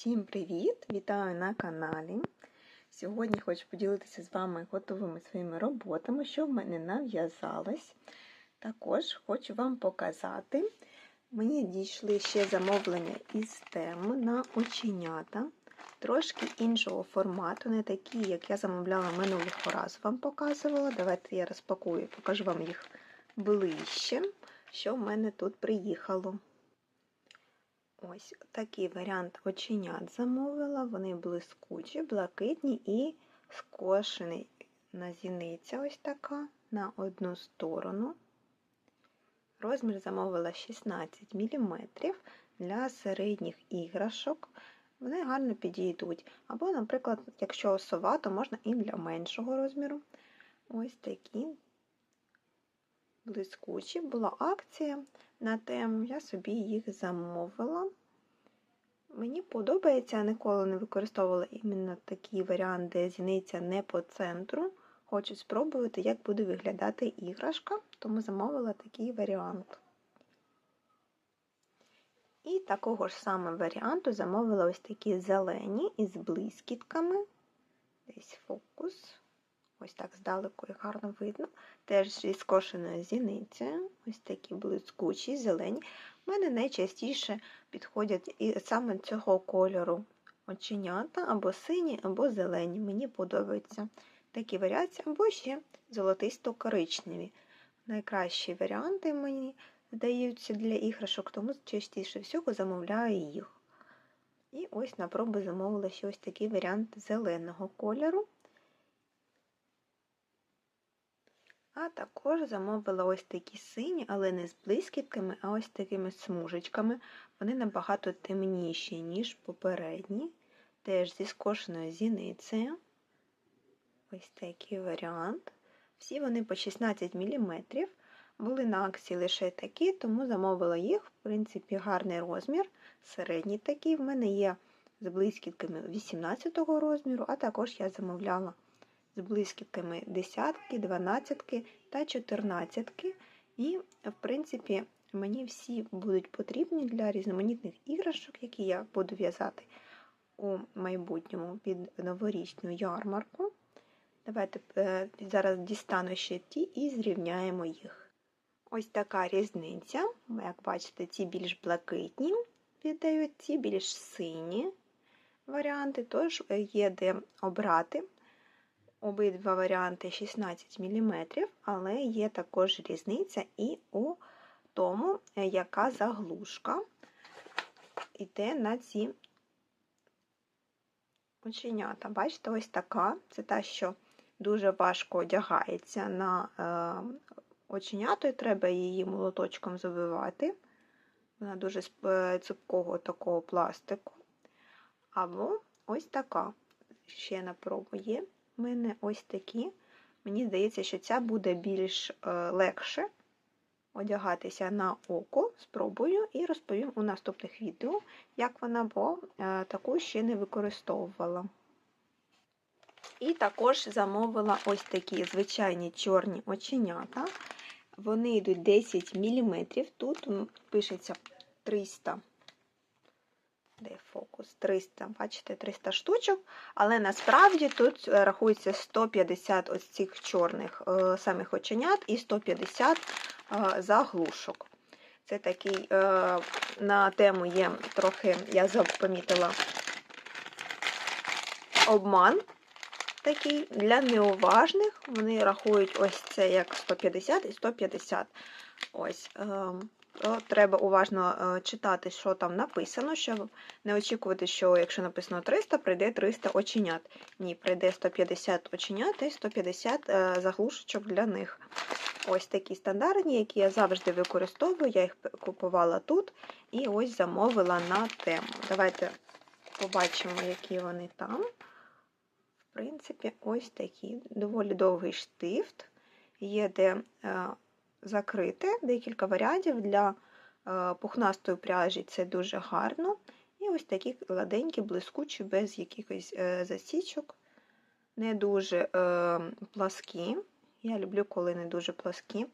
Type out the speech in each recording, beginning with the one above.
Всім привіт! Вітаю на каналі. Сьогодні хочу поділитися з вами готовими своїми роботами, що в мене нав'язалось. Також хочу вам показати, мені дійшли ще замовлення із тем на оченята, трошки іншого формату, не такі, як я замовляла минулого разу вам показувала. Давайте я розпакую, покажу вам їх ближче, що в мене тут приїхало. Ось такий варіант оченят замовила. Вони блискучі, блакитні і скошений на зіниця ось така на одну сторону. Розмір замовила 16 мм для середніх іграшок. Вони гарно підійдуть. Або, наприклад, якщо сова, то можна і для меншого розміру. Ось такі блискучі. Була акція на тему, я собі їх замовила. Мені подобається, я ніколи не використовувала іменно такий варіант, де зіниця не по центру. Хочу спробувати, як буде виглядати іграшка, тому замовила такий варіант. І такого ж саме варіанту замовила ось такі зелені із блискітками. Десь фокус. Ось так здалеку і гарно видно. Теж зі скошеною зіницею. Ось такі блискучі, зелені. У мене найчастіше підходять і саме цього кольору оченята, або сині, або зелені. Мені подобаються такі варіації, або ще золотисто-коричневі. Найкращі варіанти мені здаються для іграшок, тому частіше всього замовляю їх. І ось на пробу замовила ще ось такий варіант зеленого кольору. А також замовила ось такі сині, але не з блискітками, а ось такими смужечками. Вони набагато темніші, ніж попередні. Теж зі скошеною зіницею. Ось такий варіант. Всі вони по 16 мм. Були на акції лише такі, тому замовила їх, в принципі, гарний розмір. Середній такий. В мене є з блискітками 18 розміру, а також я замовляла з блискітками десятки, дванадцятки та чотирнадцятки. І, в принципі, мені всі будуть потрібні для різноманітних іграшок, які я буду в'язати у майбутньому під новорічну ярмарку. Давайте е, зараз дістану ще ті і зрівняємо їх. Ось така різниця. Як бачите, ці більш блакитні віддають, ці більш сині варіанти, тож е, є де обрати. Обидва варіанти 16 мм, але є також різниця і у тому, е, яка заглушка йде на ці оченята. Бачите, ось така. Це та, що дуже важко одягається на е, оченято, і треба її молоточком забивати. Вона дуже е, цупкого такого пластику. Або ось така. Ще на пробу є в мене ось такі. Мені здається, що ця буде більш е, легше одягатися на око. Спробую і розповім у наступних відео, як вона, бо е, таку ще не використовувала. І також замовила ось такі звичайні чорні оченята. Вони йдуть 10 мм. Тут пишеться 300 де фокус? 300, бачите, 300 штучок. Але насправді тут е, рахується 150 ось цих чорних е, самих оченят і 150 е, заглушок. Це такий на тему є трохи, я запомітила обман такий для неуважних. Вони рахують ось це як 150 і 150. Ось. Е, треба уважно е, читати, що там написано, щоб не очікувати, що якщо написано 300, прийде 300 оченят. Ні, прийде 150 оченят і 150 е, заглушечок для них. Ось такі стандартні, які я завжди використовую, я їх купувала тут і ось замовила на тему. Давайте побачимо, які вони там. В принципі, ось такі доволі довгий штифт. Є де закрити декілька варіантів для е, пухнастої пряжі це дуже гарно. І ось такі гладенькі, блискучі, без якихось е, засічок, не дуже е, пласкі. Я люблю, коли не дуже пласкі,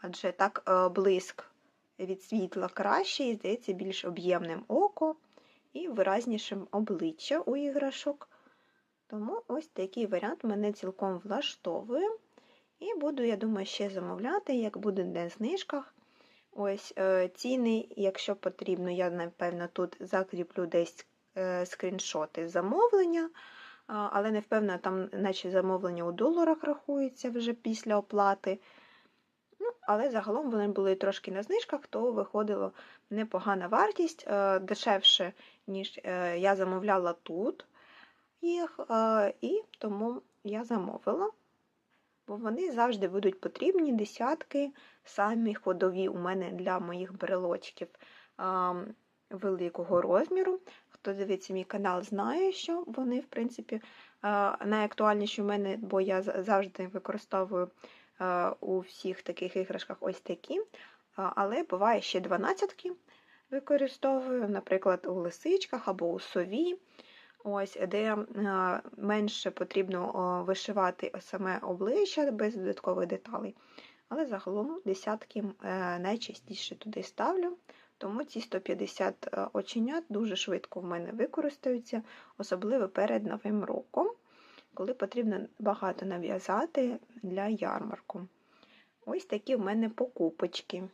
адже так блиск від світла краще і здається більш об'ємним око. і виразнішим обличчя у іграшок. Тому ось такий варіант мене цілком влаштовує. І буду, я думаю, ще замовляти, як буде на знижках. Ось е, ціни, якщо потрібно, я, напевно, тут закріплю десь е, скріншоти замовлення, але не впевнена, там, наче замовлення у доларах рахується вже після оплати. Ну, але загалом вони були трошки на знижках, то виходило непогана вартість, е, дешевше, ніж я замовляла тут їх, і тому я замовила. Бо вони завжди будуть потрібні десятки, самі ходові у мене для моїх брелочків великого розміру. Хто дивиться мій канал, знає, що вони, в принципі, найактуальніші у мене, бо я завжди використовую у всіх таких іграшках ось такі. Але буває ще 12 використовую, наприклад, у лисичках або у сові ось, де менше потрібно вишивати саме обличчя без додаткових деталей. Але загалом десятки е, найчастіше туди ставлю. Тому ці 150 е, оченят дуже швидко в мене використаються, особливо перед Новим роком, коли потрібно багато нав'язати для ярмарку. Ось такі в мене покупочки.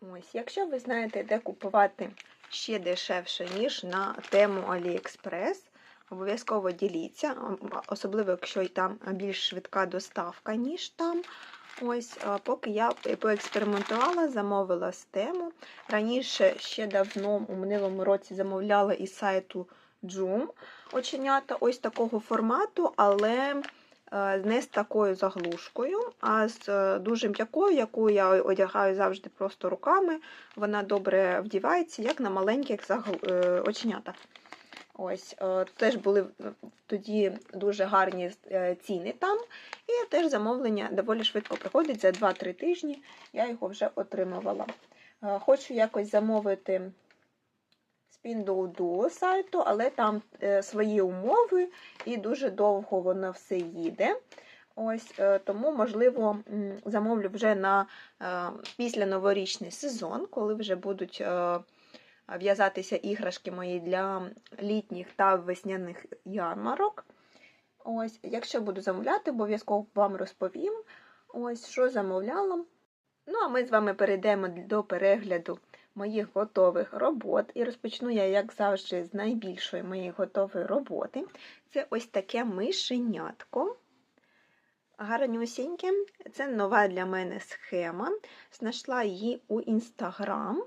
Ось, Якщо ви знаєте, де купувати ще дешевше, ніж на тему AliExpress. Обов'язково діліться, особливо, якщо там більш швидка доставка, ніж там. Ось, Поки я поекспериментувала, замовила з тему. Раніше ще давно, у минулому році, замовляла із сайту Joom оченята ось такого формату, але не з такою заглушкою, а з е, дуже м'якою, яку я одягаю завжди просто руками. Вона добре вдівається, як на маленьких е, оченятах. Ось, Теж були тоді дуже гарні ціни там. І теж замовлення доволі швидко приходить за 2-3 тижні. Я його вже отримувала. Хочу якось замовити Pinduoduo сайту, але там е, свої умови і дуже довго воно все їде. Ось е, Тому, можливо, замовлю вже на е, після новорічний сезон, коли вже будуть в'язатися іграшки мої для літніх та весняних ярмарок. Ось, Якщо буду замовляти, обов'язково вам розповім, ось, що замовляла. Ну, а ми з вами перейдемо до перегляду моїх готових робот. І розпочну я, як завжди, з найбільшої моєї готової роботи. Це ось таке мишенятко. Гарнюсіньке. Це нова для мене схема. Знайшла її у Інстаграм.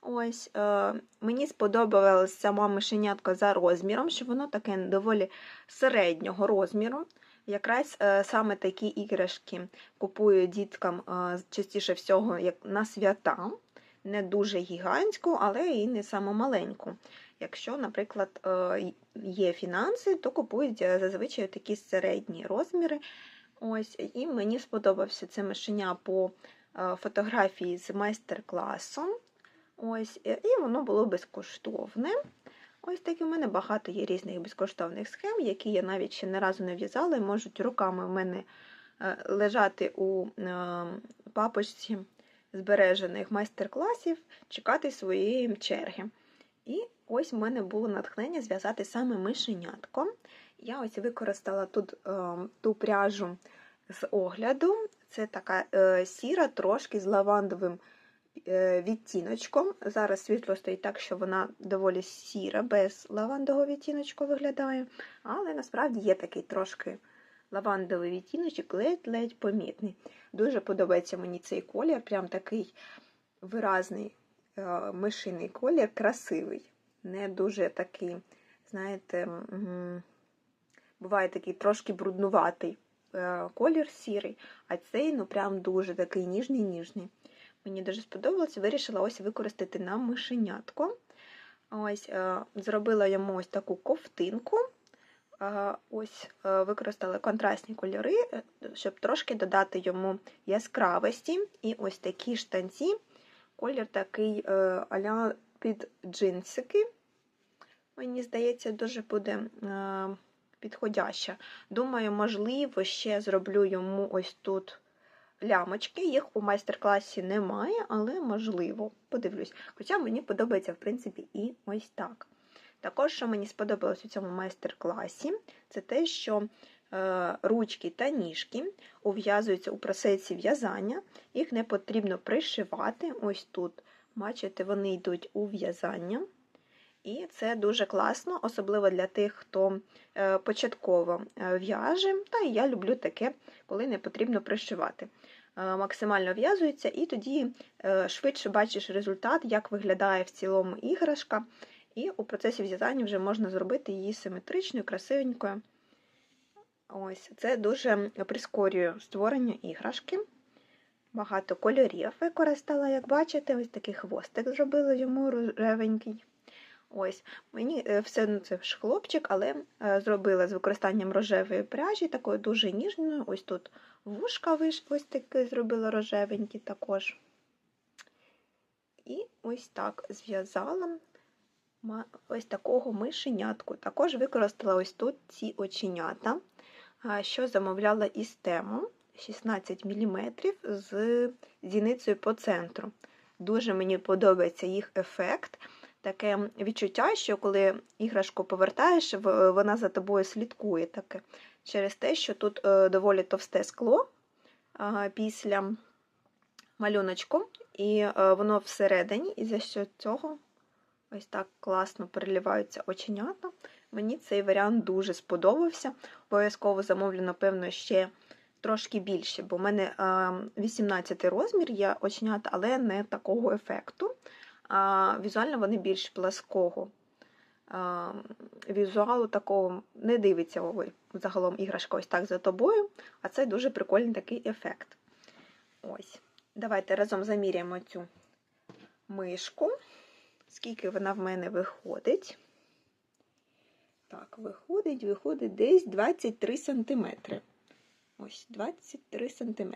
Ось, е, Мені сподобалось сама мишенятка за розміром, що воно таке доволі середнього розміру. Якраз е, саме такі іграшки купую діткам е, частіше всього як на свята не дуже гігантську, але і не саму маленьку. Якщо, наприклад, е, є фінанси, то купують е, зазвичай такі середні розміри. Ось, І мені сподобався це мишеня по е, фотографії з майстер-класом. Ось, І воно було безкоштовне. Ось такі у мене багато є різних безкоштовних схем, які я навіть ще не разу не в'язала, і можуть руками в мене лежати у папочці збережених майстер-класів чекати своєї черги. І ось в мене було натхнення зв'язати саме мишенятком. Я ось використала тут е, ту пряжу з огляду. Це така е, сіра, трошки з лавандовим е, відтіночком. Зараз світло стоїть так, що вона доволі сіра, без лавандового відтіночку виглядає. Але насправді є такий трошки лавандовий відтіночок, ледь-ледь помітний. Дуже подобається мені цей колір, прям такий виразний е, мишиний колір, красивий. Не дуже такий, знаєте, буває такий трошки бруднуватий е, колір сірий, а цей ну прям дуже такий ніжний-ніжний. Мені дуже сподобалося, вирішила ось використати на мишенятку. Ось, е, Зробила йому ось таку ковтинку. Ось е, використали контрастні кольори, е, щоб трошки додати йому яскравості. І ось такі штанці, колір такий е, аля під джинсики. Мені здається, дуже буде підходяща. Думаю, можливо, ще зроблю йому ось тут лямочки, їх у майстер-класі немає, але можливо, подивлюсь. Хоча мені подобається, в принципі, і ось так. Також, що мені сподобалось у цьому майстер-класі, це те, що е, ручки та ніжки ув'язуються у процесі в'язання, їх не потрібно пришивати. Ось тут, бачите, вони йдуть у в'язання. І це дуже класно, особливо для тих, хто е, початково е, в'яже. Та я люблю таке, коли не потрібно пришивати. Максимально в'язується, і тоді швидше бачиш результат, як виглядає в цілому іграшка. І у процесі в'язання вже можна зробити її симетричною, красивенькою. Ось, Це дуже прискорює створення іграшки. Багато кольорів використала, як бачите, ось такий хвостик зробила йому рожевенький. Ось, Мені е, все одно це ж хлопчик, але е, зробила з використанням рожевої пряжі, такої дуже ніжною. Ось тут вушка ось таке зробила рожевенькі також. І ось так зв'язала ось такого мишенятку. Також використала ось тут ці оченята, що замовляла із тему 16 мм з зіницею по центру. Дуже мені подобається їх ефект. Таке відчуття, що коли іграшку повертаєш, вона за тобою слідкує таке. Через те, що тут е, доволі товсте скло після малюночку, і е, воно всередині, і за що цього ось так класно переливаються оченята. Мені цей варіант дуже сподобався. Обов'язково замовлю, напевно, ще трошки більше, бо в мене 18 розмір є оченята, але не такого ефекту. Візуально вони більш плаского. Візуалу такого не дивиться загалом іграшка ось так за тобою, а це дуже прикольний такий ефект. Ось. Давайте разом заміряємо цю мишку, скільки вона в мене виходить. Так, виходить, виходить десь 23 см. Ось 23 см.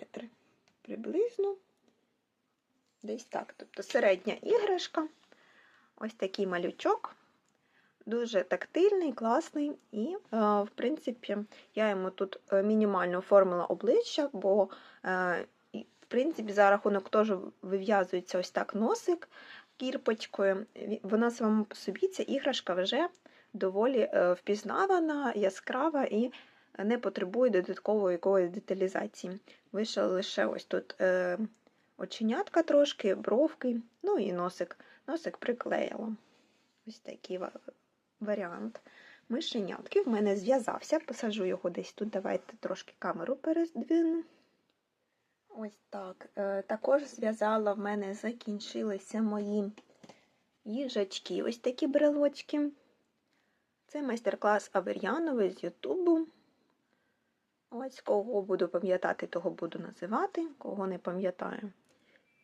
Приблизно десь так. Тобто середня іграшка, ось такий малючок. Дуже тактильний, класний, і, в принципі, я йому тут е, мінімально оформила обличчя, бо, е, в принципі, за рахунок того, вив'язується ось так носик кірпочкою. Вона сама по собі, ця іграшка вже доволі е, впізнавана, яскрава і не потребує додаткової якоїсь деталізації. Вийшла лише ось тут оченятка трошки, бровки, ну і носик. Носик приклеїла. Ось такий варіант. Мишенятки в мене зв'язався, посаджу його десь тут. Давайте трошки камеру перездвину. Ось так. Е, також зв'язала в мене закінчилися мої їжачки, ось такі брелочки. Це майстер-клас Авер'янової з Ютубу. Ось кого буду пам'ятати, того буду називати, кого не пам'ятаю.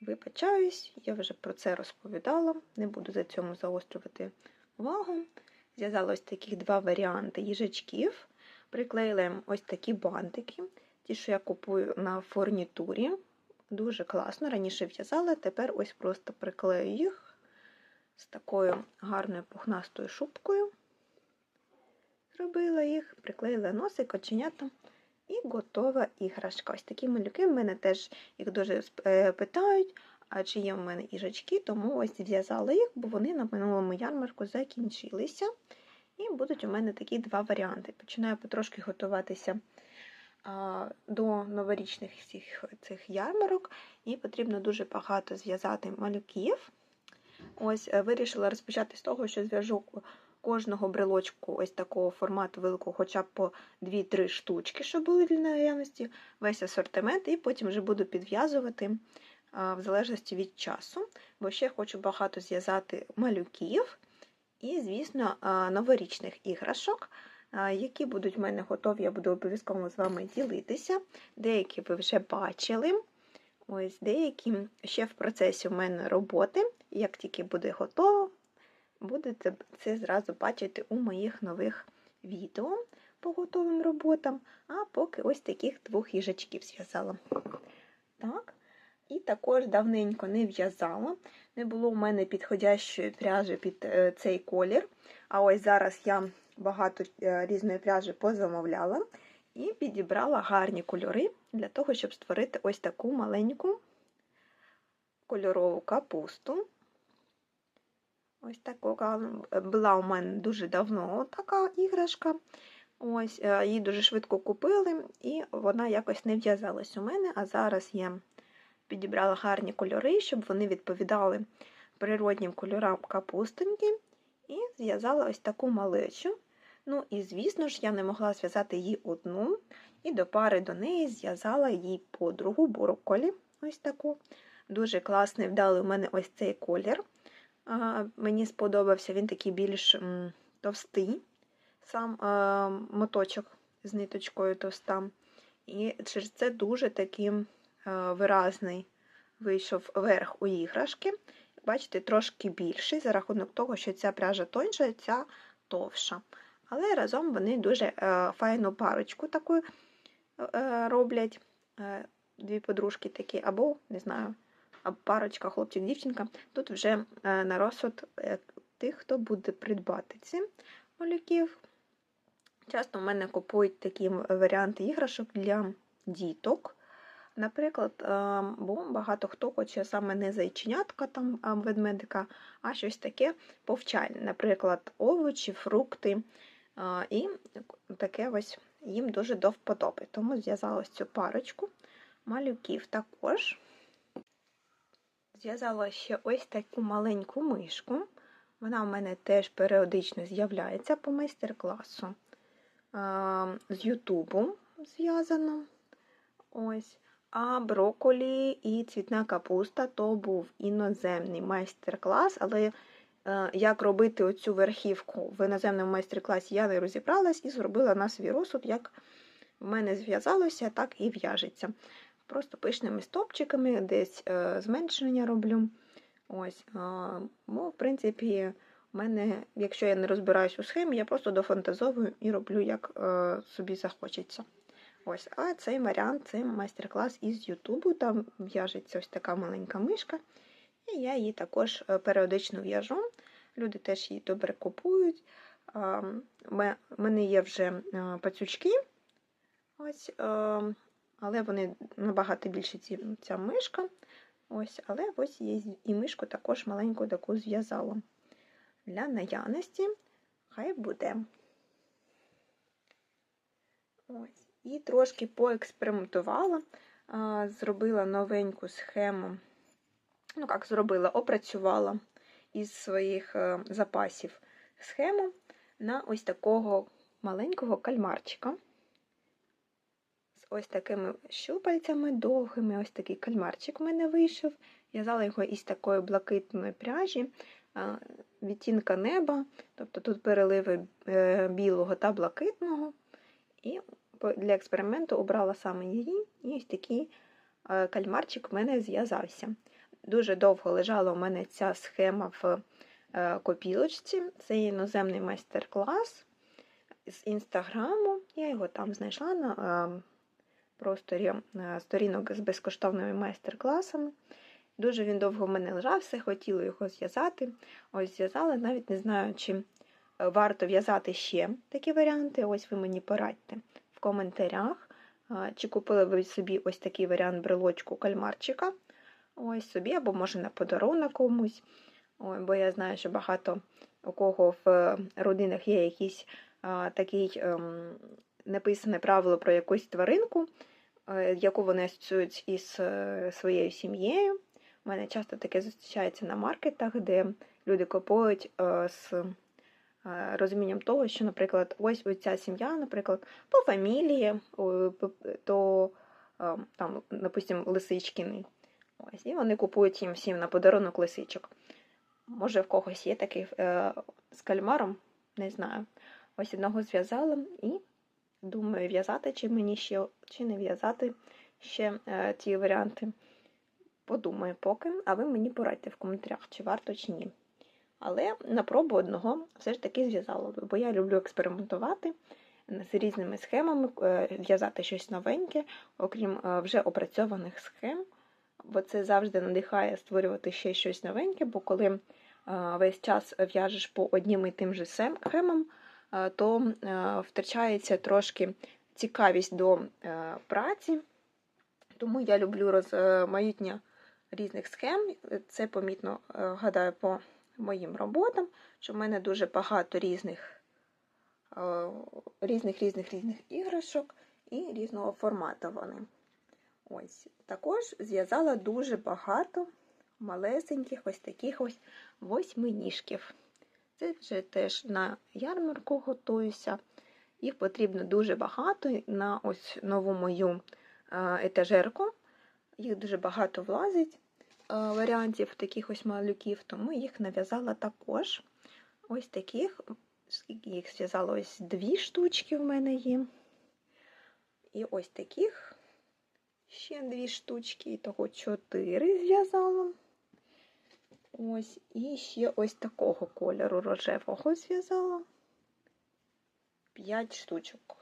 Вибачаюсь, я вже про це розповідала, не буду за цьому заострювати увагу. Зв'язала ось таких два варіанти їжачків. Приклеїла ось такі бантики, ті, що я купую на фурнітурі. Дуже класно. Раніше в'язала, тепер ось просто приклею їх з такою гарною пухнастою шубкою. Зробила їх, приклеїла носик, оченята. І готова іграшка. Ось такі малюки в мене теж їх дуже е, питають, а чи є в мене їжачки, тому ось зв'язала їх, бо вони на минулому ярмарку закінчилися. І будуть у мене такі два варіанти. Починаю потрошки готуватися до новорічних всіх цих ярмарок, і потрібно дуже багато зв'язати малюків. Ось е, Вирішила розпочати з того, що зв'яжу кожного брелочку ось такого формату великого, хоча б по 2-3 штучки, щоб були для наявності, весь асортимент, і потім вже буду підв'язувати в залежності від часу, бо ще хочу багато зв'язати малюків і, звісно, новорічних іграшок. Які будуть в мене готові, я буду обов'язково з вами ділитися. Деякі ви вже бачили. Ось Деякі ще в процесі в мене роботи. Як тільки буде готово, будете це зразу бачити у моїх нових відео по готовим роботам, а поки ось таких двох їжачків зв'язала. Так. І також давненько не в'язала, не було в мене підходящої пряжі під е, цей колір. А ось зараз я багато е, різної пряжі позамовляла. І підібрала гарні кольори для того, щоб створити ось таку маленьку кольорову капусту. Ось така була у мене дуже давно така іграшка. Ось, е, Її дуже швидко купили, і вона якось не в'язалась у мене. А зараз я підібрала гарні кольори, щоб вони відповідали природнім кольорам капустоньки. І зв'язала ось таку малечу. Ну і, звісно ж, я не могла зв'язати її одну, і до пари до неї зв'язала їй подругу брокколі. Ось таку. Дуже класний вдалий у мене ось цей колір. А, Мені сподобався він такий більш м, товстий, сам а, моточок з ниточкою товста. І через це дуже такий а, виразний вийшов верх у іграшки. Бачите, трошки більший за рахунок того, що ця пряжа тоньша, ця товша. Але разом вони дуже е, файну парочку таку е, роблять. Е, дві подружки такі, або, не знаю, парочка, хлопчик-дівчинка. Тут вже на розсуд тих, хто буде придбати ці малюків. Часто в мене купують такі варіанти іграшок для діток. Наприклад, бо багато хто хоче саме не зайченятка там ведмедика, а щось таке повчальне, наприклад, овочі, фрукти. І таке ось їм дуже до вподоби. Тому зв'язала цю парочку малюків також. Зв'язала ще ось таку маленьку мишку. Вона у мене теж періодично з'являється по майстер-класу. З Ютубу зв'язано. Ось. А броколі і цвітна капуста то був іноземний майстер-клас, але як робити оцю верхівку в іноземному майстер-класі я не розібралась і зробила на свій розсуд, як в мене зв'язалося, так і в'яжеться. Просто пишними стопчиками, десь е, зменшення роблю. Ось, е, бо, в принципі, в мене, якщо я не розбираюсь у схемі, я просто дофантазовую і роблю, як е, собі захочеться. Ось, А цей варіант це майстер-клас із Ютубу. Там в'яжеться ось така маленька мишка. І я її також е, періодично в'яжу. Люди теж її добре купують. У мене є вже пацючки, але вони набагато більше ця мишка. Ось, Але ось є і мишку також маленьку таку зв'язала. Для наявності хай буде. Ось. І трошки поекспериментувала, зробила новеньку схему. Ну, як зробила, опрацювала із своїх е, запасів схему на ось такого маленького кальмарчика. З ось такими щупальцями довгими, ось такий кальмарчик в мене вийшов. В'язала його із такої блакитної пряжі, відтінка неба, тобто тут переливи е, білого та блакитного. І для експерименту обрала саме її, і ось такий е, кальмарчик в мене зв'язався. Дуже довго лежала у мене ця схема в е, копілочці. Це іноземний майстер-клас з інстаграму. Я його там знайшла на е, просторі сторінок з безкоштовними майстер-класами. Дуже він довго в мене лежав, все хотіла його зв'язати. Ось зв'язала, навіть не знаю, чи варто в'язати ще такі варіанти. Ось ви мені порадьте в коментарях, чи купили ви собі ось такий варіант брелочку кальмарчика. Ось собі, або, може, на подарунок комусь. Ой, Бо я знаю, що багато у кого в родинах є якийсь а, такий ем, написане правило про якусь тваринку, е, яку вони асоціюють із е, своєю сім'єю. У мене часто таке зустрічається на маркетах, де люди купують е, з Е, розумінням того, що, наприклад, ось ця сім'я, наприклад, по фамілії, то е, там, допустим, Лисичкіни. Ось, І вони купують їм всім на подарунок лисичок. Може, в когось є такий е, з кальмаром, не знаю. Ось одного зв'язала і думаю, в'язати чи мені ще, чи не в'язати ще е, ті варіанти. Подумаю поки, а ви мені порадьте в коментарях, чи варто, чи ні. Але на пробу одного все ж таки зв'язала, бо я люблю експериментувати з різними схемами, е, в'язати щось новеньке, окрім е, вже опрацьованих схем. Бо це завжди надихає створювати ще щось новеньке, бо коли е, весь час в'яжеш по одним і тим же схемам, то втрачається трошки цікавість до е, праці, тому я люблю розмаїтня різних схем. Це помітно, е, гадаю, по моїм роботам, що в мене дуже багато різних е, різних різних різних іграшок і різного формату вони. Ось. Також зв'язала дуже багато малесеньких ось таких ось восьминіжків. Це вже теж на ярмарку готуюся. Їх потрібно дуже багато на ось нову мою е, етажерку. Їх дуже багато влазить е, варіантів таких ось малюків, тому їх нав'язала також. Ось таких, їх зв'язала, ось дві штучки в мене є. І ось таких ще дві штучки, і того чотири зв'язала. Ось, і ще ось такого кольору рожевого зв'язала. П'ять штучок.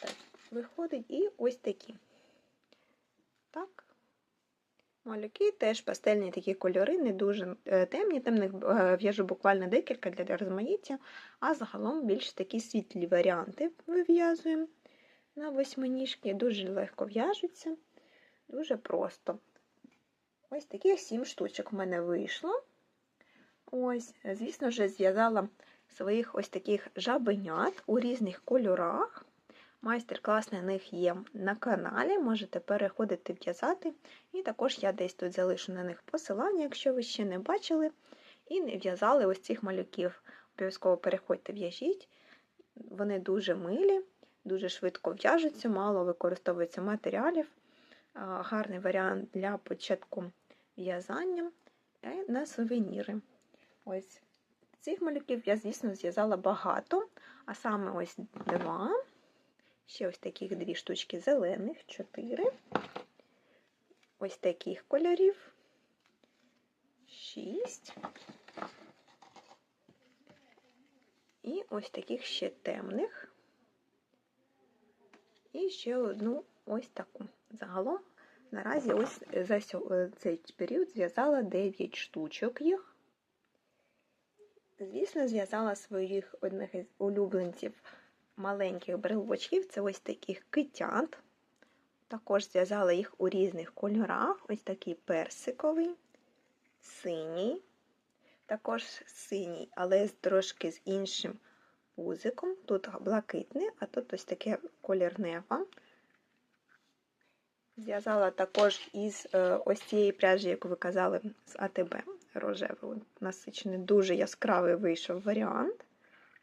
Так, виходить, і ось такі. Так. Малюки теж пастельні такі кольори, не дуже е, темні, темних е, в'яжу буквально декілька для розмаїття, а загалом більш такі світлі варіанти вив'язуємо на восьминіжки. Дуже легко в'яжуться, дуже просто. Ось таких сім штучок в мене вийшло. Ось, звісно ж, зв'язала своїх ось таких жабенят у різних кольорах. Майстер-клас на них є на каналі, можете переходити в'язати. І також я десь тут залишу на них посилання, якщо ви ще не бачили. І не в'язали ось цих малюків. Обов'язково переходьте, в'яжіть. Вони дуже милі, дуже швидко в'яжуться, мало використовується матеріалів. Гарний варіант для початку в'язання на сувеніри. Ось цих малюків я, звісно, зв'язала багато, а саме ось два. Ще ось таких дві штучки зелених, чотири. Ось таких кольорів. Шість. І ось таких ще темних. І ще одну ось таку. Загалом, наразі, ось за цей період зв'язала 9 штучок їх. Звісно, зв'язала своїх одних із улюбленців маленьких брелочків, це ось таких китят. Також зв'язала їх у різних кольорах. Ось такий персиковий, синій, також синій, але трошки з іншим пузиком. Тут блакитний, а тут ось таке колір неба. Зв'язала також із е, ось цієї пряжі, яку ви казали, з АТБ рожевий. Насичений, дуже яскравий вийшов варіант.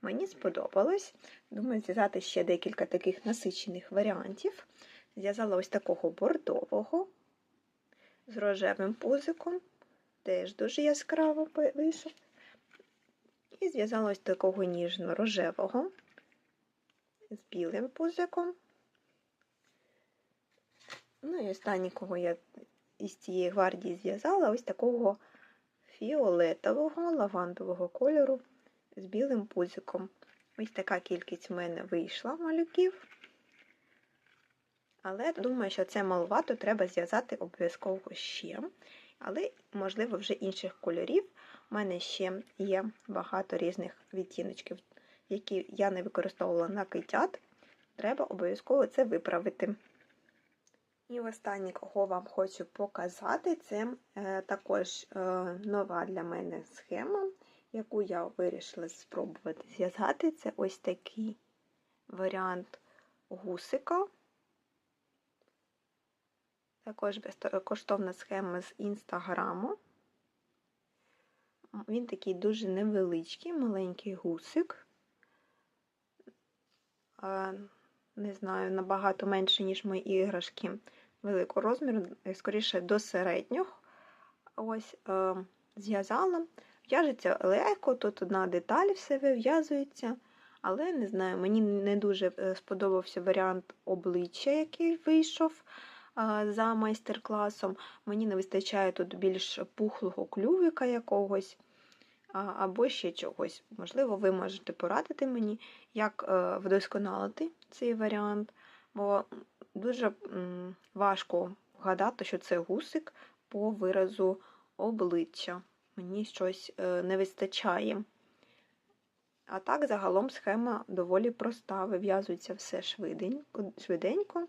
Мені сподобалось. Думаю, зв'язати ще декілька таких насичених варіантів. Зв'язала ось такого бордового з рожевим пузиком. Теж дуже яскраво вийшов. І зв'язала ось такого ніжно-рожевого з білим пузиком. Ну і останній, кого я із цієї гвардії зв'язала, ось такого фіолетового лавандового кольору з білим пузиком. Ось така кількість в мене вийшла малюків. Але думаю, що це маловато, треба зв'язати обов'язково ще. Але, можливо, вже інших кольорів. У мене ще є багато різних відтіночків, які я не використовувала на китят. Треба обов'язково це виправити. І останнє, кого вам хочу показати, це е, також е, нова для мене схема, яку я вирішила спробувати зв'язати. Це ось такий варіант гусика. Також безкоштовна схема з інстаграму. Він такий дуже невеличкий, маленький гусик. Не знаю, набагато менше, ніж мої іграшки великого розміру, скоріше до середнього. Ось е, зв'язала. В'яжеться легко, тут одна деталь все вив'язується. Але не знаю, мені не дуже е, сподобався варіант обличчя, який вийшов е, за майстер-класом. Мені не вистачає тут більш пухлого клювика якогось або ще чогось. Можливо, ви можете порадити мені, як е, вдосконалити цей варіант. Бо дуже важко вгадати, що це гусик по виразу обличчя. Мені щось е, не вистачає А так, загалом схема доволі проста. Вив'язується все швиденько, швиденько.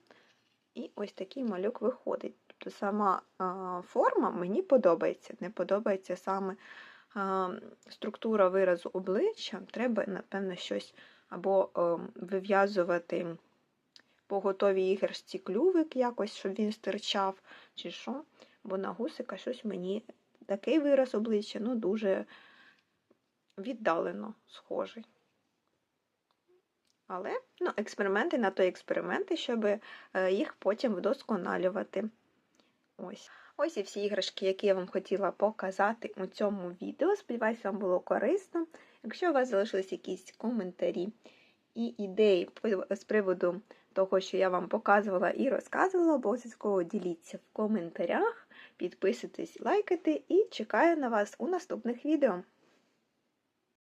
І ось такий малюк виходить. Тобто сама форма мені подобається. Не подобається саме структура виразу обличчя. Треба, напевно, щось або а, вив'язувати по готовій іграшці клювик якось, щоб він стирчав, чи що. Бо на гусика щось мені такий вираз обличчя, ну, дуже віддалено схожий. Але ну, експерименти на то експерименти, щоб е, їх потім вдосконалювати. Ось. Ось і всі іграшки, які я вам хотіла показати у цьому відео. Сподіваюсь, вам було корисно. Якщо у вас залишились якісь коментарі і ідеї з приводу того, що я вам показувала і розказувала, обов'язково діліться в коментарях, підписуйтесь, лайкайте і чекаю на вас у наступних відео.